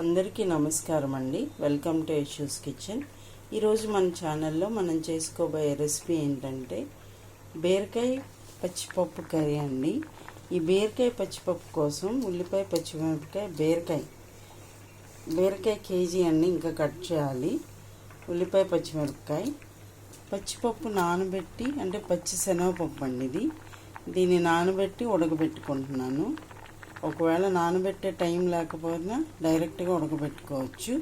అందరికీ నమస్కారం అండి. వెల్కమ్ టు ఇష్యూస్ కిచెన్ ఈరోజు మన ఛానల్లో మనం చేసుకోబోయే రెసిపీ ఏంటంటే బీరకాయ పచ్చిపప్పు కర్రీ అండి. ఈ బీరకాయ పచ్చిపప్పు కోసం ఉల్లిపాయ పచ్చిమిరపకాయ బీరకాయ బీరకాయ కేజీ అన్ని ఇంకా కట్ చేయాలి. ఉల్లిపాయ పచ్చిమిరపకాయ పచ్చిపప్పు నానబెట్టి అంటే పచ్చి శనగపప్పు అండి ఇది. దీన్ని నానబెట్టి ఉడకబెట్టుకుంటున్నాను. ఒకవేళ నానబెట్టే టైం లేకపోయినా డైరెక్ట్గా ఉడకబెట్టుకోవచ్చు.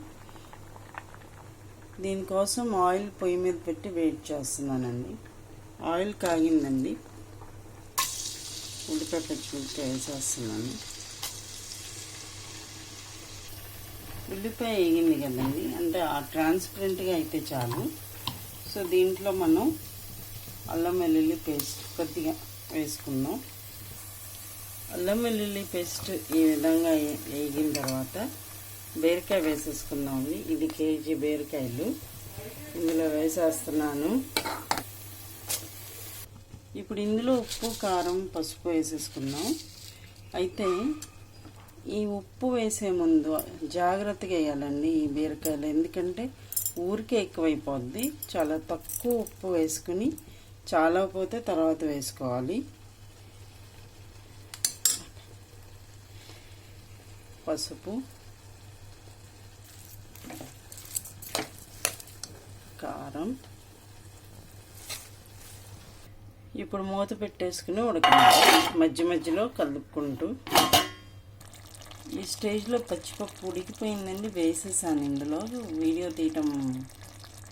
దీనికోసం ఆయిల్ పొయ్యి మీద పెట్టి వెయిట్ చేస్తున్నానండి. ఆయిల్ కాగిందండి. ఉల్లిపాయ పచ్చిమిరపకాయ వేసేస్తున్నాను. ఉల్లిపాయ వేగింది కదండి. అంటే ఆ ట్రాన్స్పరెంట్గా అయితే చాలు. సో దీంట్లో మనం అల్లం వెల్లుల్లి పేస్ట్ కొద్దిగా వేసుకుందాం. అల్లం వెల్లుల్లి పేస్ట్ ఈ విధంగా వేగిన తర్వాత బీరకాయ వేసేసుకుందామండి. ఇది కేజీ బీరకాయలు. ఇందులో వేసేస్తున్నాను. ఇప్పుడు ఇందులో ఉప్పు కారం పసుపు వేసేసుకున్నాం అయితే ఈ ఉప్పు వేసే ముందు జాగ్రత్తగా వేయాలండి ఈ బీరకాయలు. ఎందుకంటే ఊరికే ఎక్కువైపోద్ది. చాలా తక్కువ ఉప్పు వేసుకుని చాలా పోతే తర్వాత వేసుకోవాలి. పసుపు కారం. ఇప్పుడు మూత పెట్టేసుకుని ఉడకండి మధ్య మధ్యలో కలుపుకుంటూ. ఈ స్టేజ్లో పచ్చిపప్పు ఉడికిపోయిందండి వేసేసాను ఇందులో. వీడియో తీయటం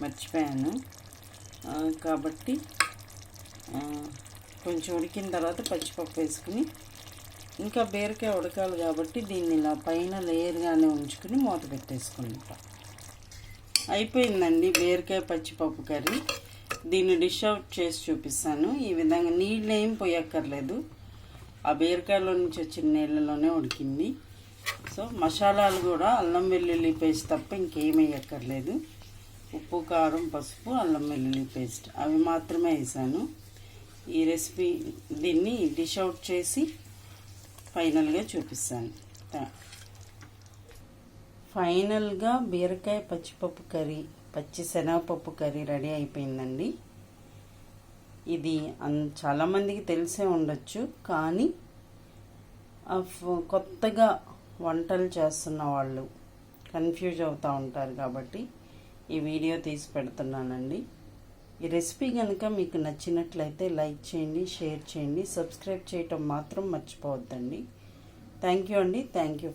మర్చిపోయాను. కాబట్టి కొంచెం ఉడికిన తర్వాత పచ్చిపప్పు వేసుకుని ఇంకా బీరకాయ ఉడకాలి కాబట్టి దీన్ని ఇలా పైన లేయర్గానే ఉంచుకుని మూత పెట్టేసుకుంటాం. అయిపోయిందండి బీరకాయ పచ్చిపప్పు కర్రీ. దీన్ని డిష్ అవుట్ చేసి చూపిస్తాను. ఈ విధంగా నీళ్ళు ఏం పోయక్కర్లేదు. ఆ బీరకాయలో నుంచి వచ్చిన నీళ్ళలోనే ఉడికింది. సో మసాలాలు కూడా అల్లం వెల్లుల్లి పేస్ట్ తప్ప ఇంకేం వేయక్కర్లేదు ఉప్పు కారం పసుపు అల్లం వెల్లుల్లి పేస్ట్. అవి మాత్రమే వేసాను. ఈ రెసిపీ దీన్ని డిష్ అవుట్ చేసి ఫైనల్గా చూపిస్తాను. ఫైనల్గా బీరకాయ పచ్చిపప్పు కర్రీ పచ్చి శనగపప్పు కర్రీ రెడీ అయిపోయిందండి. ఇది అన్ చాలామందికి తెలిసే ఉండొచ్చు కానీ కొత్తగా వంటలు చేస్తున్న వాళ్ళు కన్ఫ్యూజ్ అవుతూ ఉంటారు కాబట్టి ఈ వీడియో తీసి పెడుతున్నానండి. ఈ రెసిపీ కనుక మీకు నచ్చినట్లయితే లైక్ చేయండి షేర్ చేయండి సబ్స్క్రైబ్ చేయటం మాత్రం మర్చిపోవద్దండి. థ్యాంక్ యూ అండి. Thank you